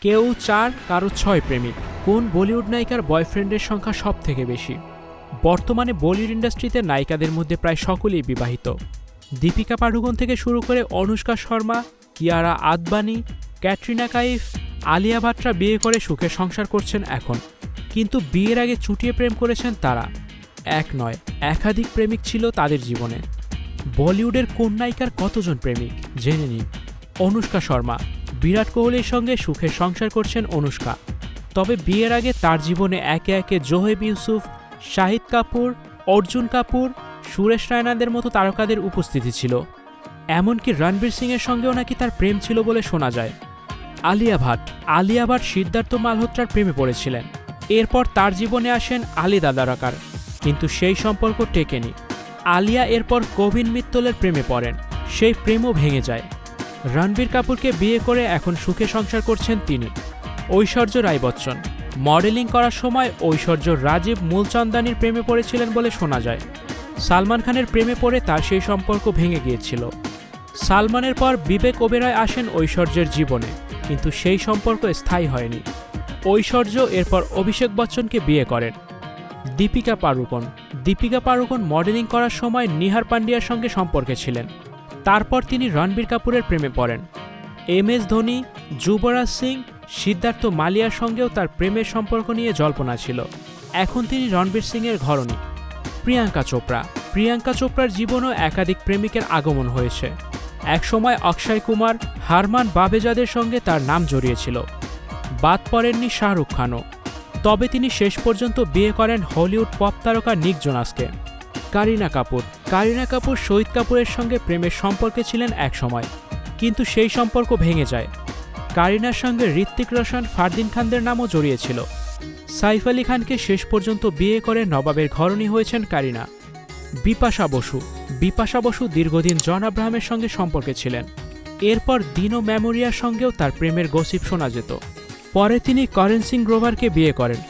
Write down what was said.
কেউ চার, কারও ছয় প্রেমিক। কোন বলিউড নায়িকার বয়ফ্রেন্ডের সংখ্যা সব থেকে বেশি? বর্তমানে বলিউড ইন্ডাস্ট্রিতে নায়িকাদের মধ্যে প্রায় সকলেই বিবাহিত। দীপিকা পাডুকোন থেকে শুরু করে অনুষ্কা শর্মা, কিয়ারা আদবানি, ক্যাটরিনা কাইফ, আলিয়া ভাটরা বিয়ে করে সুখে সংসার করছেন এখন। কিন্তু বিয়ের আগে চুটিয়ে প্রেম করেছেন তারা। এক নয়, একাধিক প্রেমিক ছিল তাদের জীবনে। বলিউডের কোন নায়িকার কতজন প্রেমিক? জেনে নিন। অনুষ্কা শর্মা। বিরাট কোহলির সঙ্গে সুখে সংসার করছেন অনুষ্কা। তবে বিয়ের আগে তার জীবনে একে একে জোহেব ইউসুফ, শাহিদ কাপুর, অর্জুন কাপুর, সুরেশ রায়নাদের মতো তারকাদের উপস্থিতি ছিল। এমনকি রণবীর সিংয়ের সঙ্গেও নাকি তার প্রেম ছিল বলে শোনা যায়। আলিয়া ভাট আলিয়া ভাট সিদ্ধার্থ মালহোত্রার প্রেমে পড়েছিলেন। এরপর তার জীবনে আসেন আলী দাদারাকার, কিন্তু সেই সম্পর্ক টেকেনি। আলিয়া এরপর কবিন মিত্তলের প্রেমে পড়েন। সেই প্রেমও ভেঙে যায়। রণবীর কাপুরকে বিয়ে করে এখন সুখে সংসার করছেন তিনি। ঐশ্বর্য রায় বচ্চন মডেলিং করার সময় ঐশ্বর্য রাজীব মূলচন্দানির প্রেমে পড়েছিলেন বলে শোনা যায়। সালমান খানের প্রেমে পড়ে তার সেই সম্পর্ক ভেঙে গিয়েছিল। সালমানের পর বিবেক ওবেরয় আসেন ঐশ্বর্যের জীবনে, কিন্তু সেই সম্পর্ক স্থায়ী হয়নি। ঐশ্বর্য এরপর অভিষেক বচ্চনকে বিয়ে করেন। দীপিকা পাড়ুকোন। দীপিকা পাড়ুকোন মডেলিং করার সময় নিহার পান্ডিয়ার সঙ্গে সম্পর্কে ছিলেন। তারপর তিনি রণবীর কাপুরের প্রেমে পড়েন। এম এস ধোনি, যুবরাজ সিং, সিদ্ধার্থ মালিয়ার সঙ্গেও তার প্রেমের সম্পর্ক নিয়ে জল্পনা ছিল। এখন তিনি রণবীর সিংয়ের ঘরণী। প্রিয়াঙ্কা চোপড়া। প্রিয়াঙ্কা চোপড়ার জীবনেও একাধিক প্রেমিকের আগমন হয়েছে। একসময় অক্ষয় কুমার, হারমান বাবেজাদের সঙ্গে তার নাম জড়িয়েছিল। বাদ পড়েননি শাহরুখ খানও। তবে তিনি শেষ পর্যন্ত বিয়ে করেন হলিউড পপ তারকা নিক জোনাসকে। কারিনা কাপুর। কারিনা কাপুর শহীদ কাপুরের সঙ্গে প্রেমের সম্পর্কে ছিলেন একসময় কিন্তু সেই সম্পর্ক ভেঙে যায়। কারিনার সঙ্গে ঋত্বিক রোশন, ফারদিন খানদের নামও জড়িয়েছিল সাইফ আলী খানকে শেষ পর্যন্ত বিয়ে করে নবাবের ঘরণী হয়েছেন কারিনা। বিপাশা বসু। বিপাশা বসু দীর্ঘদিন জন আব্রাহামের সঙ্গে সম্পর্কে ছিলেন। এরপর দিনো মেমোরিয়ার সঙ্গেও তার প্রেমের গসিপ শোনা যেত। পরে তিনি করেন সিং গ্রোভারকে বিয়ে করেন।